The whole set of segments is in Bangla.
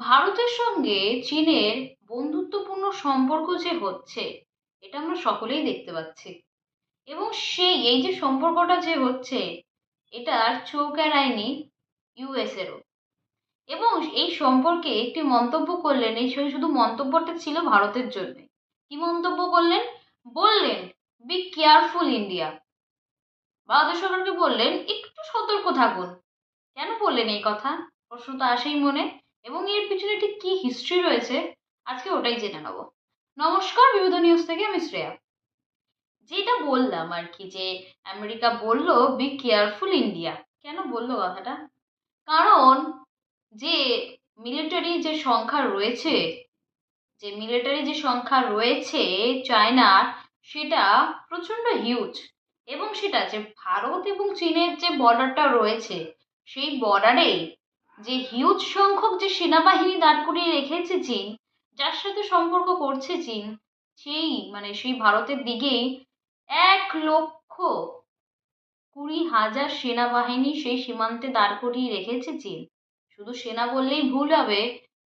ভারতের সঙ্গে চীনের বন্ধুত্বপূর্ণ সম্পর্ক যে হচ্ছে, এটা আমরা সকলেই দেখতে পাচ্ছি। এবং সেই, এই যে সম্পর্কটা যে হচ্ছে এটার চোখ এড়ায়নি ইউএসেরও এবং এই সম্পর্কে একটি মন্তব্য করলেন, এই শুধু মন্তব্যটা ছিল ভারতের জন্য। কি মন্তব্য করলেন? বললেন বি কেয়ারফুল ইন্ডিয়া ভারত সরকারকে বললেন, একটু সতর্ক থাকুন। কেন বললেন এই কথা? প্রশ্ন তো আসেই মনে। এবং এর পিছনে ঠিক কি হিস্ট্রি রয়েছে, আজকে ওটাই জেনে নেব। নমস্কার, বিবিধ নিউজ থেকে আমি শ্রেয়া। যেটা বললাম আর কি যে আমেরিকা বলল বি কেয়ারফুল ইন্ডিয়া কেন বলল কথাটা? কারণ যে মিলিটারি যে সংখ্যা রয়েছে, যে মিলিটারি যে সংখ্যা রয়েছে চায়নার, সেটা প্রচণ্ড হিউজ এবং সেটা যে ভারত এবং চীনের যে বর্ডারটা রয়েছে, সেই বর্ডারে যে হিউজ সংখ্যক যে সেনাবাহিনী দাঁড় করিয়ে রেখেছে চীন, যার সাথে সম্পর্ক করছে চীন, সেই মানে সেই ভারতের দিকেই এক লক্ষ কুড়ি হাজার সেনাবাহিনী সেই সীমান্তে দাঁড় করিয়ে রেখেছে চীন। শুধু সেনা বললেই ভুল হবে,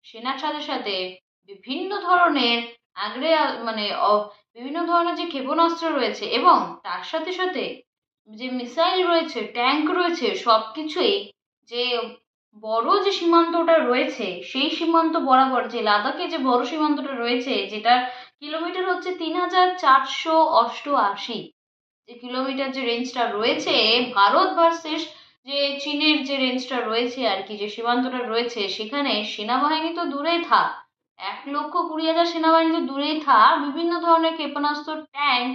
সেনার সাথে সাথে বিভিন্ন ধরনের আগ্রে মানে বিভিন্ন ধরনের যে ক্ষেপণাস্ত্র রয়েছে এবং তার সাথে সাথে যে মিসাইল রয়েছে, ট্যাঙ্ক রয়েছে সব কিছুই যে বড় যে সীমান্তটা রয়েছে, সেই সীমান্ত বরাবর, যে লাদাখে যে বড় সীমান্তটা রয়েছে, যেটা কিলোমিটার হচ্ছে তিন হাজার চারশো অষ্টআশি। যে কিলোমিটার যে রেঞ্জটা রয়েছে, ভারত ভার্সেস যে চীনের যে রেঞ্জটা রয়েছে আর কি, যে সীমান্তটা রয়েছে, সেখানে সেনাবাহিনী তো দূরেই থাক। এক লক্ষ কুড়ি হাজার সেনাবাহিনী তো দূরেই থাক। বিভিন্ন ধরনের ক্ষেপণাস্ত্র ট্যাঙ্ক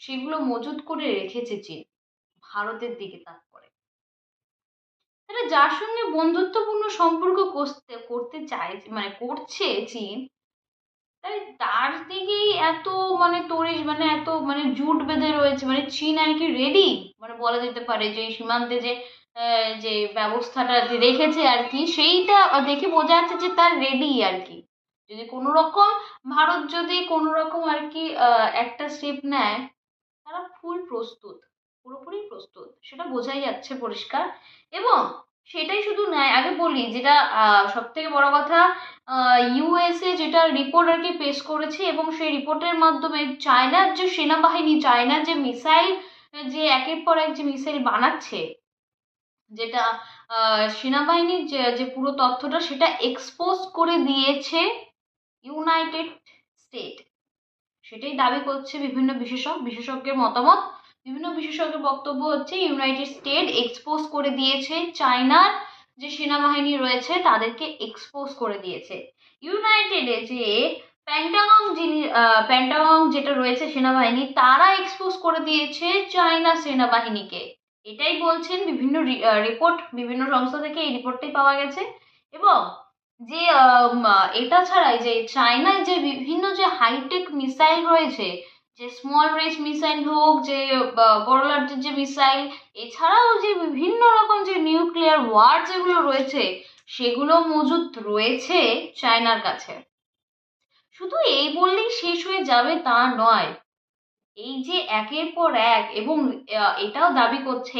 সেগুলো মজুত করে রেখেছে চীন, ভারতের দিকে তাক তাহলে যার সঙ্গে বন্ধুত্বপূর্ণ সম্পর্ক করতে করতে চায় মানে করছে চীন, তাই তার দিকেই এত মানে তরিস মানে এত মানে জুট বেঁধে রয়েছে মানে চীন আর কি রেডি মানে বলা যেতে পারে যে সীমান্তে যে যে ব্যবস্থাটা রেখেছে আর কি, সেইটা দেখে বোঝা যাচ্ছে যে তার রেডি আর কি। যদি কোনো রকম ভারত যদি কোনো রকম আর কি একটা স্টেপ নেয়, তারা ফুল প্রস্তুত। পুরোপুরি প্রস্তুত। সেটা বোঝাই যাচ্ছে পরিষ্কার। এবং সেটাই শুধু নয় আগে বলি, যেটা সব থেকে বড় কথা ইউএসএ যেটা রিপোর্ট আর কি পেশ করেছে এবং সেই রিপোর্টের মাধ্যমে চায়নার যে সেনাবাহিনী, চায়নার যে মিসাইল যে একের পর এক যে মিসাইল বানাচ্ছে, যেটা সেনাবাহিনীর যে যে পুরো তথ্যটা, সেটা এক্সপোজ করে দিয়েছে ইউনাইটেড স্টেট সেটাই দাবি করছে বিভিন্ন বিশেষজ্ঞ, বিশেষজ্ঞের মতামত। বিভিন্ন বিশেষজ্ঞের বক্তব্য হচ্ছে ইউনাইটেড স্টেট এক্সপোজ করে দিয়েছে চায়নার যে সেনাবাহিনী রয়েছে, তাদেরকে এক্সপোজ করে দিয়েছে। ইউনাইটেডে যে প্যান্টাগং যিনি প্যান্টাগং যেটা রয়েছে সেনাবাহিনী, তারা এক্সপোজ করে দিয়েছে চায়না সেনাবাহিনীকে। এটাই বলছেন বিভিন্ন রিপোর্ট বিভিন্ন সংস্থা থেকে এই রিপোর্টটাই পাওয়া গেছে। এবং যে এটা ছাড়াই যে চায়নায় যে বিভিন্ন যে হাইটেক মিসাইল রয়েছে যে স্মল রেঞ্জ মিসাইল হোক, যে বড় লার্জের যে মিসাইল এছাড়াও যে বিভিন্ন রকম যে নিউক্লিয়ার ওয়ার যেগুলো রয়েছে, সেগুলো মজুদ রয়েছে চায়নার কাছে। শুধু এই বললেই শেষ হয়ে যাবে তা নয়। এই যে একের পর এক এবং এটাও দাবি করছে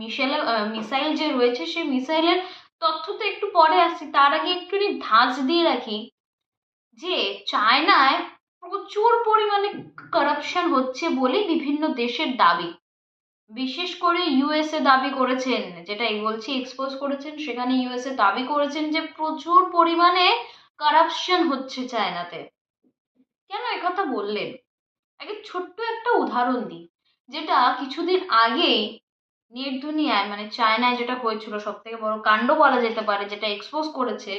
মিসাইল মিসাইল যে রয়েছে সেই মিসাইলের তথ্য তো একটু পরে আসছি, তার আগে একটুখানি ধাঁচ দিয়ে রাখি যে, চায়নায় প্রচুর পরিমাণে কারাপশন হচ্ছে বলে বিভিন্ন দেশের দাবি। বিশেষ করে ইউএসএ দাবি করেছেন, যেটা বলছি এক্সপোজ করেছেন, সেখানে ইউএসএ দাবি করেছেন যে প্রচুর পরিমাণে কারাপশন হচ্ছে চায়নাতে। কেন একথা বললেন? আগে ছোট্ট একটা উদাহরণ দিই, যেটা কিছুদিন আগেই নেট দুনিয়ায় মানে চায়নায় যেটা হয়েছিল সব থেকে বড় কাণ্ড বলা যেতে পারে, যেটা এক্সপোজ করেছে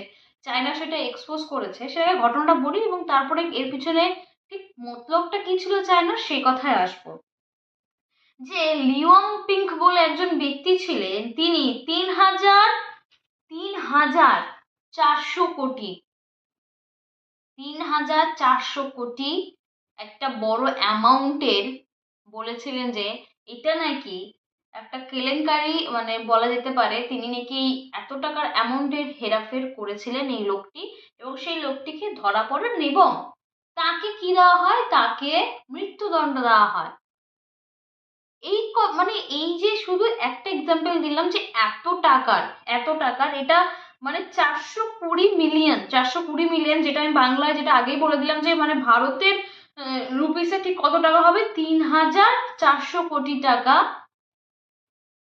চায়না সেটা এক্সপোজ করেছে, সেটা ঘটনাটা বলি এবং তারপরে এর পিছনে ঠিক মতলবটা কি ছিল চায়নার সেই কথায় আসব। যে লিওং পিঙ্ক বলে একজন ব্যক্তি ছিলেন, তিনি তিন হাজার তিন হাজার চারশো কোটি, তিন হাজার চারশো কোটি একটা বড় অ্যামাউন্টের বলেছিলেন যে এটা নাকি একটা কেলেঙ্কারি মানে বলা যেতে পারে, তিনি নাকি এত টাকার অ্যামাউন্টের হেরাফের করেছিলেন এই লোকটি এবং সেই লোকটিকে ধরা পড়েন এবং তাকে কি দেওয়া হয়? তাকে মৃত্যুদণ্ড দেওয়া হয়। এই মানে এই যে শুধু একটা এক্সাম্পল দিলাম যে এত টাকার এত টাকার, এটা মানে চারশো কুড়ি মিলিয়ন চারশো কুড়ি মিলিয়ন যেটা আমি বাংলায় যেটা আগেই বলে দিলাম যে মানে ভারতের রুপিসে ঠিক কত টাকা হবে? তিন হাজার চারশো কোটি টাকা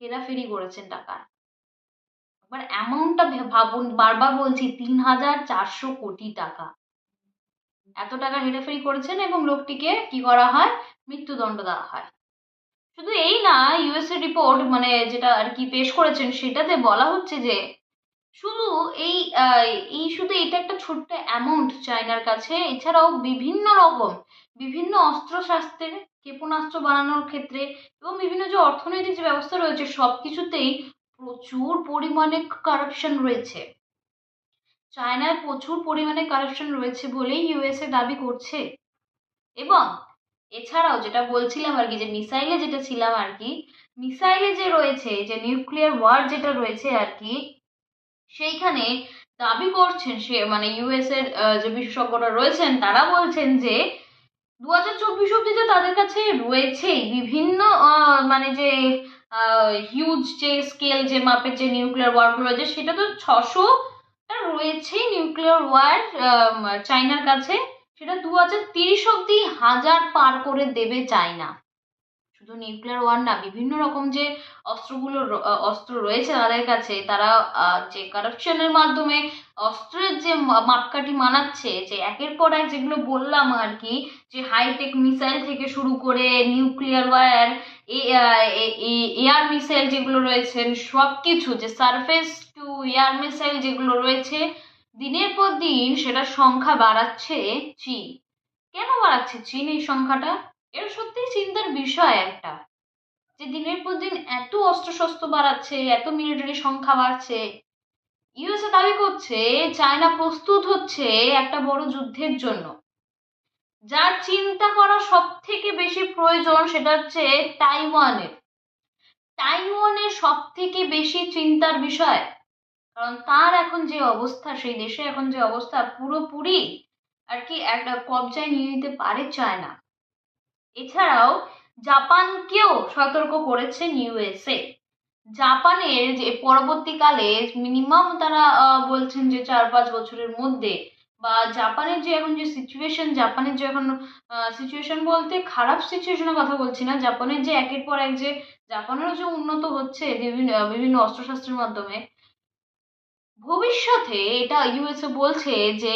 হেরাফেরি করেছেন টাকা এবার অ্যামাউন্টটা ভাবুন, বারবার বলছি, তিন হাজার চারশো কোটি টাকা। এত টাকা হেরাফেরি করেছেন এবং লোকটিকে কি করা হয়? মৃত্যুদণ্ড দেওয়া হয়। শুধু এই না ইউএসএ রিপোর্ট মানে যেটা আর কি পেশ করেছেন, সেটাতে বলা হচ্ছে যে, শুধু এই এই শুধু এটা একটা ছোট্ট অ্যামাউন্ট চায়নার কাছে। এছাড়াও বিভিন্ন রকম, বিভিন্ন অস্ত্রশাস্ত্রের ক্ষেপণাস্ত্র বানানোর ক্ষেত্রে এবং বিভিন্ন যে অর্থনৈতিক যে ব্যবস্থা রয়েছে সব কিছুতেই প্রচুর পরিমাণে কারাপশন রয়েছে। চায়নায় প্রচুর পরিমাণে কারাপশন রয়েছে বলেই ইউএসএ দাবি করছে। এবং এছাড়াও যেটা বলছিলাম আর কি, যে মিসাইলে যেটা ছিলাম আর কি, মিসাইলে যে রয়েছে, যে নিউক্লিয়ার ওয়ার যেটা রয়েছে আর কি, সেইখানে দাবি করছেন সে মানে ইউএস এর যে বিশেষজ্ঞরা রয়েছেন, তারা বলছেন যে দু হাজার চব্বিশ অব্দি যে তাদের কাছে রয়েছেই বিভিন্ন মানে যে হিউজ যে স্কেল যে মাপের যে নিউক্লিয়ার ওয়ারগুলো রয়েছে, সেটা তো ছশো রয়েছেই নিউক্লিয়ার ওয়ার চায়নার কাছে। সেটা দু হাজার তিরিশ অব্দি হাজার পার করে দেবে চায়না। শুধু নিউক্লিয়ার ওয়ার না, বিভিন্ন রকম যে অস্ত্রগুলো অস্ত্র রয়েছে তাদের কাছে, তারা যে কারাপশনের মাধ্যমে অস্ত্রের যে মাপকাঠি মানাচ্ছে, যে একের পর এক যেগুলো বললাম আর কি, যে হাইটেক মিসাইল থেকে শুরু করে নিউক্লিয়ার ওয়ার এয়ার মিসাইল যেগুলো রয়েছে সব কিছু যে সারফেস টু এয়ার মিসাইল যেগুলো রয়েছে, দিনের পর দিন সেটার সংখ্যা বাড়াচ্ছে চীন। কেন বাড়াচ্ছে চীন এই সংখ্যাটা? এটা সত্যিই চিন্তার বিষয় একটা, যে দিনের পর দিন এত অস্ত্রশস্ত্র বাড়াচ্ছে, এত মিলিটারি সংখ্যা বাড়ছে। ইউএসএ দাবি করছে চায়না প্রস্তুত হচ্ছে একটা বড় যুদ্ধের জন্য। যার চিন্তা করা সব থেকে বেশি প্রয়োজন সেটা হচ্ছে তাইওয়ানের। তাইওয়ানের সব থেকে বেশি চিন্তার বিষয়, কারণ তার এখন যে অবস্থা, সেই দেশে এখন যে অবস্থা পুরোপুরি আর কি একটা কবজায় নিয়ে নিতে পারে চায়না এছাড়াও জাপানকেও সতর্ক করেছেন ইউএসএ জাপানের যে পরবর্তীকালে মিনিমাম তারা বলছেন যে চার পাঁচ বছরের মধ্যে বা জাপানের যে এখন যে সিচুয়েশন জাপানের যে এখন সিচুয়েশন বলতে খারাপ সিচুয়েশনের কথা বলছি না। জাপানের যে একের পর এক যে, জাপানেরও যে উন্নত হচ্ছে বিভিন্ন বিভিন্ন অস্ত্রশস্ত্রের মাধ্যমে, ভবিষ্যতে এটা ইউএসএ বলছে যে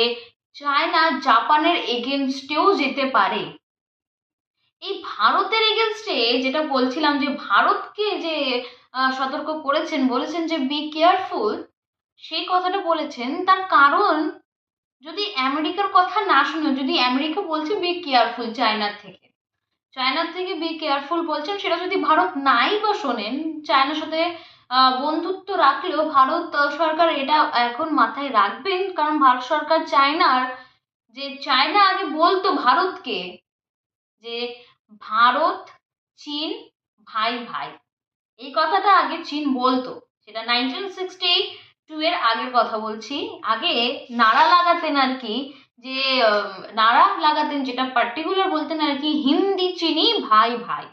চায়না জাপানের এগেনস্টেও যেতে পারে। এই ভারতের এগেনস্টে যেটা বলছিলাম যে ভারতকে যে সতর্ক করেছেন, বলেছেন যে বি কেয়ারফুল সেই কথাটা বলেছেন। তার কারণ, যদি আমেরিকার কথা না শুনে, যদি আমেরিকা বলছে বি কেয়ারফুল চায়নার থেকে চায়নার থেকে বি কেয়ারফুল বলছেন, সেটা যদি ভারত নাই বা শোনেন, চায়নার সাথে বন্ধুত্ব রাখলেও ভারত সরকার এটা এখন মাথায় রাখবেন। কারণ ভারত সরকার চায়নার, যে চায়না আগে বলতো ভারতকে, যে ভারত, চীন, ভাই ভাই। এই কথাটা আগে চীন বলতো। সেটা নাইনটিন সিক্সটি টু এর আগের কথা বলছি। আগে নাড়া লাগাতেন আর কি, যে নাড়া লাগাতেন যেটা পার্টিকুলার বলতেন আর কি, হিন্দি চিনি ভাই ভাই।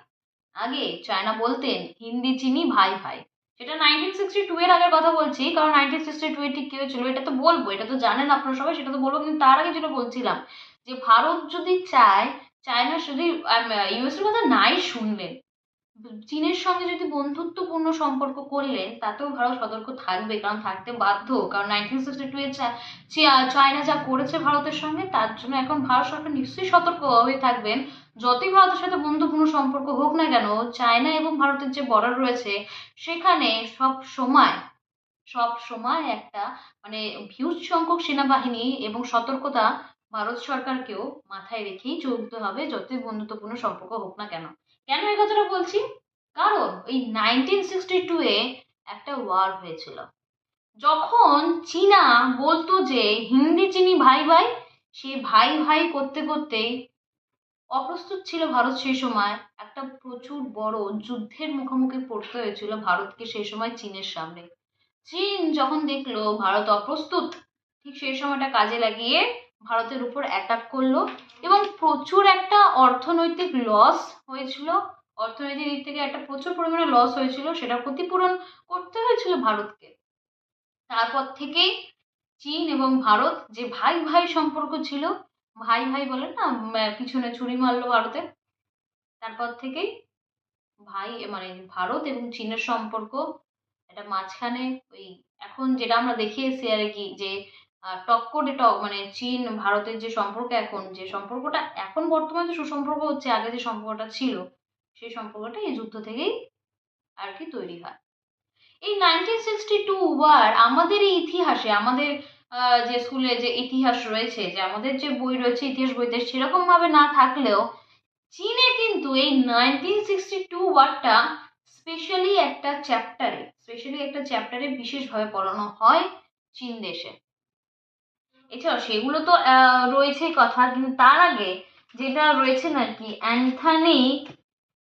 আগে চায়না বলতেন হিন্দি চিনি ভাই ভাই। সেটা নাইনটিন সিক্সটি টু এর আগের কথা বলছি, কারণ নাইনটিন সিক্সটি টু এ ঠিক কী হয়েছিল, এটা তো বলব, এটা তো জানেন আপনারা সবাই, সেটা তো বলব, কিন্তু তার আগে যেটা বলছিলাম, যে ভারত যদি চায় চায়না শুধু ইউএসের কথা নাই শুনলেন চীনের সঙ্গে যদি বন্ধুত্বপূর্ণ সম্পর্ক করলেন তাতেও ভারত সতর্ক থাকবে, কারণ থাকতে বাধ্য। কারণ নাইনটিন সিক্সটি টু এ চায়না যা করেছে ভারতের সঙ্গে, তার জন্য এখন ভারত সরকার নিশ্চয়ই সতর্ক হয়ে থাকবেন। যতই ভারতের সাথে বন্ধুপূর্ণ সম্পর্ক হোক না কেন, চায়না এবং ভারতের যে বর্ডার রয়েছে, সেখানে সব সময় সব সময় একটা মানে হিউজ সংখ্যক সেনাবাহিনী এবং সতর্কতা ভারত সরকারকেও মাথায় রেখেই চলতে হবে, যতই বন্ধুত্বপূর্ণ সম্পর্ক হোক না কেন। কেন এই কথাটা বলছি? কারণ ওই নাইনটিন সিক্সটি টুয়ে একটা ওয়ার হয়েছিল। যখন চীনা বলতো যে হিন্দি চিনি ভাই ভাই, সে ভাই ভাই করতে করতেই অপ্রস্তুত ছিল ভারত সেই সময়। একটা প্রচুর বড় যুদ্ধের মুখোমুখি পড়তে হয়েছিল ভারতকে সেই সময় চীনের সামনে। চীন যখন দেখল ভারত অপ্রস্তুত, ঠিক সেই সময়টা কাজে লাগিয়ে ভারতের উপর অ্যাটাক করল এবং প্রচুর একটা অর্থনৈতিক লস হয়েছিল। অর্থনৈতিক দিক থেকে একটা প্রচুর পরিমাণে লস হয়েছিল সেটা ক্ষতিপূরণ করতে হয়েছিল ভারতকে। তারপর থেকেই চীন এবং ভারত যে ভাই ভাই সম্পর্ক ছিল, ভাই ভাই বলেন না পিছনে ছুরি মারলো ভারতে। তারপর থেকেই ভাই মানে ভারত এবং চীনের সম্পর্ক এটা মাঝখানে ওই এখন যেটা আমরা দেখে এসেছি আর কি, যে টক্করে টক মানে চীন, ভারতের যে সম্পর্ক এখন, যে সম্পর্কটা এখন বর্তমানে সুসম্পর্ক হচ্ছে, আগে যে সম্পর্কটা ছিল, সেই সম্পর্কটা এই যুদ্ধ থেকেই আর কি তৈরি হয়। এই নাইনটিন সিক্সটি টু ওয়ার আমাদের এই ইতিহাসে, আমাদের যে স্কুলে যে ইতিহাস রয়েছে, যে আমাদের যে বই রয়েছে, ইতিহাস বইতে সেরকমভাবে না থাকলেও চীনে কিন্তু এই নাইনটিন সিক্সটি টু ওয়ার্ডটা স্পেশালি একটা চ্যাপ্টারে স্পেশালি একটা চ্যাপ্টারে বিশেষভাবে পড়ানো হয় চীন দেশে। এছাড়াও সেগুলো তো রয়েছে কথা, কিন্তু তার আগে যেটা রয়েছে না কি অ্যান্থানি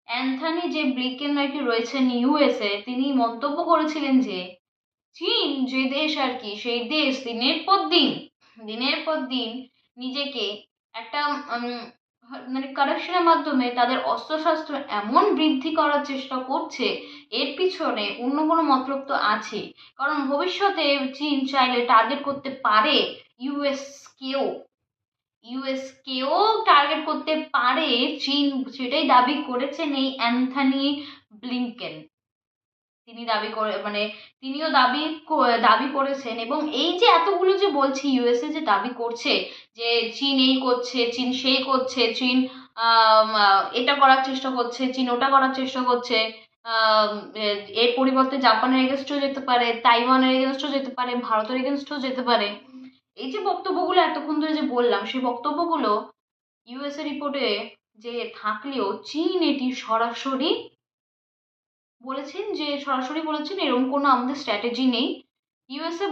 অ্যান্থানি যে ব্লিকেন নাকি রয়েছেন ইউএসএ তিনি মন্তব্য করেছিলেন যে, চীন যে দেশ আর কি, সেই দেশ দিনের পর দিন, দিনের পর দিন নিজেকে একটা মানে কারেকশনের মাধ্যমে তাদের অস্ত্রশস্ত্র এমন বৃদ্ধি করার চেষ্টা করছে, এর পিছনে অন্য কোনো মতলব তো আছে। কারণ ভবিষ্যতে চীন চাইলে টার্গেট করতে পারে ইউএসকেও ইউএসকেও টার্গেট করতে পারে চীন, সেটাই দাবি করেছেন এই অ্যান্থনি ব্লিংকেন। তিনি দাবি করে মানে তিনিও দাবি দাবি করেছেন এবং এই যে এতগুলো যে বলছি ইউএসএ যে দাবি করছে যে চীন এই করছে, চীন সেই করছে, চীন এটা করার চেষ্টা করছে, চীন ওটা করার চেষ্টা করছে এর পরিবর্তে জাপানের এগেনস্টও যেতে পারে, তাইওয়ানের এগেনস্টও যেতে পারে, ভারতের এগেনস্টও যেতে পারে। এই যে বক্তব্যগুলো এতক্ষণ ধরে যে বললাম, সেই বক্তব্যগুলো ইউএসএ রিপোর্টে যে থাকলেও চীন এটি সরাসরি বলেছেন যে, সরাসরি বলেছেন, এরকম কোনো আমাদের স্ট্র্যাটেজি নেই। ইউএসএ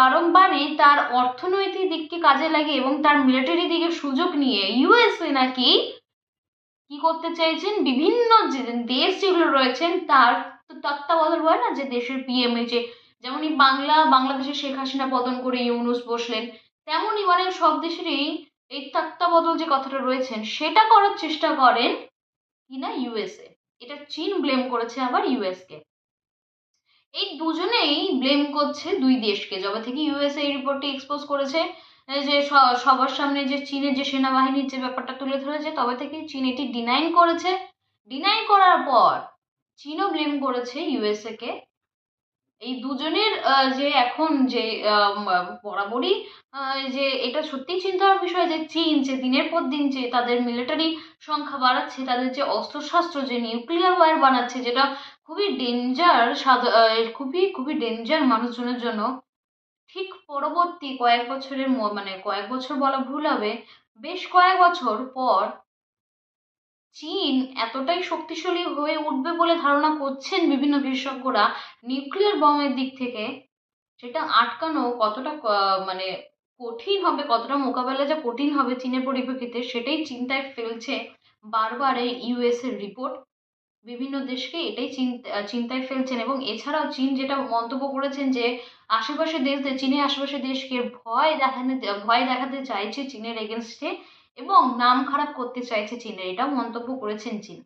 বারংবারই তার অর্থনৈতিক দিককে কাজে লাগে এবং তার মিলিটারি দিকে সুযোগ নিয়ে ইউএসএ নাকি কি করতে চাইছেন? বিভিন্ন দেশ যেগুলো রয়েছেন, তার তত্ত্বাবধান হয় না যে, দেশের পিএমএ যে যেমনই বাংলা, বাংলাদেশের শেখ হাসিনা পতন করে ইউনুস বসলেন, তেমনই মানে সব দেশেরই এই তত্ত্বাবধান যে কথাটা রয়েছেন, সেটা করার চেষ্টা করেন কিনা ইউএসএ। এটা চীন ব্লেম করেছে আবার ইউএসকে। এই দুজনেই ব্লেম করছে দুই দেশকে। যবে থেকে ইউএসএ এই রিপোর্টটি এক্সপোজ করেছে যে সবার সামনে যে চীনের যে সেনাবাহিনীর যে ব্যাপারটা তুলে ধরেছে, তবে থেকে চীন এটি ডিনাইন করেছে। ডিনাই করার পর চীনও ব্লেম করেছে ইউএসএ কে এই দুজনের যে এখন যে বরাবরই যে এটা সত্যিই চিন্তার বিষয় যে চীন যে দিনের পর দিন যে তাদের মিলিটারি সংখ্যা বাড়াচ্ছে, তাদের যে অস্ত্রশস্ত্র যে নিউক্লিয়ার ওয়ার বানাচ্ছে, যেটা খুবই ডেঞ্জার খুবই খুবই ডেঞ্জার মানুষজনের জন্য, ঠিক পরবর্তী কয়েক বছরের মানে কয়েক বছর বলা ভুল হবে, বেশ কয়েক বছর পর চীন এতটাই শক্তিশালী হয়ে উঠবে বলে ধারণা করছেন বিভিন্ন বিশেষজ্ঞরা। নিউক্লিয়ার বমের দিক থেকে সেটা আটকানো কতটা মানে কঠিন হবে, কতটা মোকাবেলা যা কঠিন হবে চীনের পরিপ্রেক্ষিতে, সেটাই চিন্তায় ফেলছে বারবার এই ইউএসের রিপোর্ট। বিভিন্ন দেশকে এটাই চিন্তায় ফেলছেন এবং এছাড়াও চীন যেটা মন্তব্য করেছেন যে আশেপাশে দেশ, চীনের আশেপাশে দেশকে ভয় দেখানো, ভয় দেখাতে চাইছে চীনের এগেনস্টে এবং নাম খারাপ করতে চাইছে চীনের। এটাও মন্তব্য করেছেন চীন।